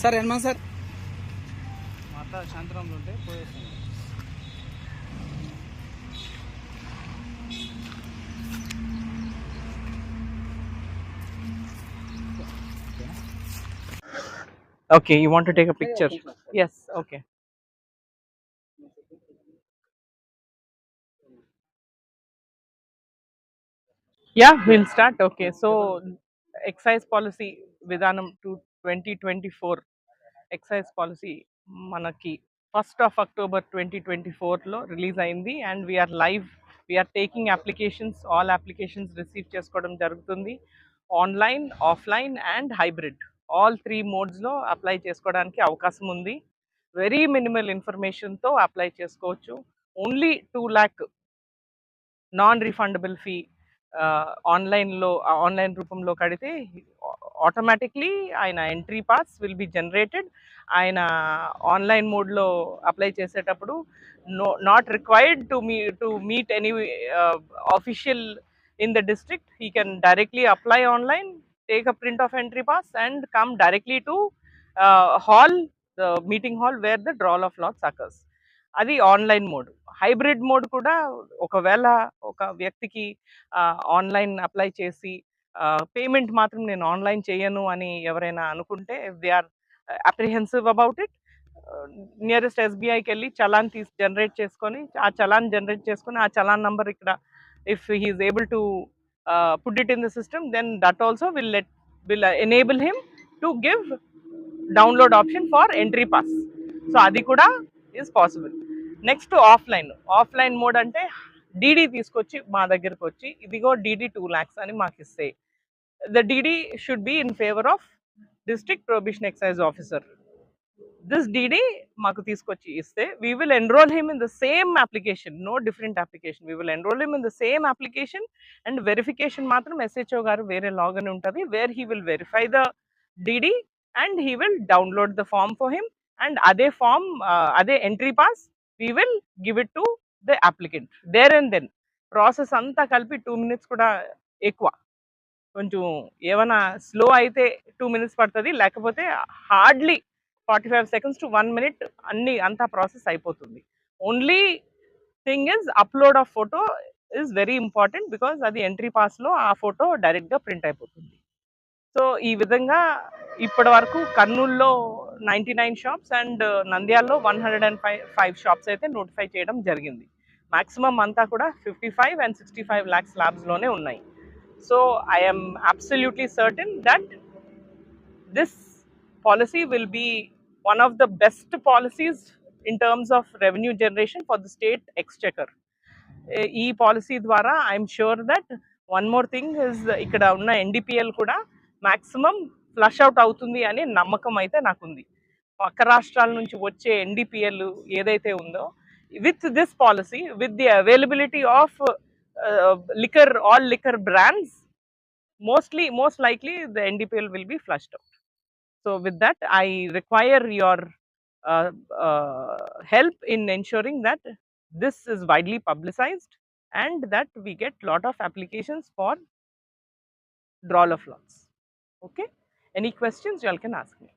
Sir ఎన్మా sir? మా అత్త శాంతరంలో ఉంటే పోయేస్తాను. Okay, you want to take a picture? Yes, okay. Yeah, we'll start. Okay, so excise policy విధానం two twenty twenty four excise policy మనకి first of October twenty twenty ఫోర్లో release అయింది and we're live we're taking applications all applications receive చేసుకోవడం జరుగుతుంది. Online offline and hybrid all three మోడ్స్లో apply చేసుకోవడానికి అవకాశం ఉంది. Very minimal ఇన్ఫర్మేషన్తో అప్లై చేసుకోవచ్చు. Only two lakh non refundable fee ఆన్లైన్లో ఆన్లైన్ రూపంలో కడితే ఆటోమేటిక్లీ ఆయన entry pass will be generated. ఆయన ఆన్లైన్ మోడ్లో అప్లై చేసేటప్పుడు no not required to me to meet any official in the district. He can directly apply online. Take a print of entry pass and come directly to uh, hall the meeting hall where the drawal of lots occurs. అది online mode hybrid mode కూడా ఒకవేళ ఒక వ్యక్తికి uh, online apply చేసి uh, payment మాత్రం నేను online చేయను అని ఎవరైనా అనుకుంటే they are apprehensive about it nearest ఎస్బీఐకి వెళ్ళి చలాన్ తీసి జనరేట్ చేసుకొని ఆ చలాన్ జనరేట్ చేసుకొని ఆ చలాన్ నంబర్ ఇక్కడ if he's able to uh, put it in the system then that also will let will uh, enable him to give download option for entry pass so adi kuda is possible next offline offline mode అంటే DD తీసుకొచ్చి మా దగ్గరకు వచ్చి ఇదిగో DD two lakhs అని మాకు ఇస్తే the DD should be in favour of district prohibition excise officer this DD మాకు తీసుకొచ్చి ఇస్తే we will enroll him in the same application no different application we will enroll him in the same application and verification మాత్రం SHO గారు వేరే login ఉంటుంది where he will verify the DD and he will download the form for him and అదే form అదే entry pass we will give it to the applicant there and then process అంతా కలిపి two minutes కూడా ఎక్కువ. కొంచెం ఏమైనా slow అయితే two minutes పడుతుంది లేకపోతే hardly forty five seconds to one minute అన్ని అంతా ప్రాసెస్ అయిపోతుంది. Only thing is upload of photo is very important because అది ఎంట్రీ పాస్లో ఆ ఫోటో డైరెక్ట్గా ప్రింట్ అయిపోతుంది. సో ఈ విధంగా ఇప్పటి వరకు కర్నూల్లో ninety nine shops and నంద్యాల్లో one hundred and five five shops అయితే నోటిఫై చేయడం జరిగింది. మ్యాక్సిమం అంతా కూడా fifty five and sixty five lakhs ల్యాబ్స్లోనే ఉన్నాయి so I'm absolutely certain that this policy will be one of the best policies in terms of revenue generation for the state exchequer. ఈ policy ద్వారా I'm sure that one more thing is ఇక్కడ ఉన్న NDPL కూడా maximum flush out అవుతుంది అనే నమ్మకం అయితే నాకుంది పక్క రాష్ట్రాల నుంచి వచ్చే ఎన్డీపీఎల్ ఏదైతే ఉందో with this policy with the availability of liquor all liquor brands mostly most likely the NDPL will be flushed out So with that, I require your uh, uh, help in ensuring that this is widely publicized and that we get lot of applications for drawal of lots. Okay. Any questions you all can ask me.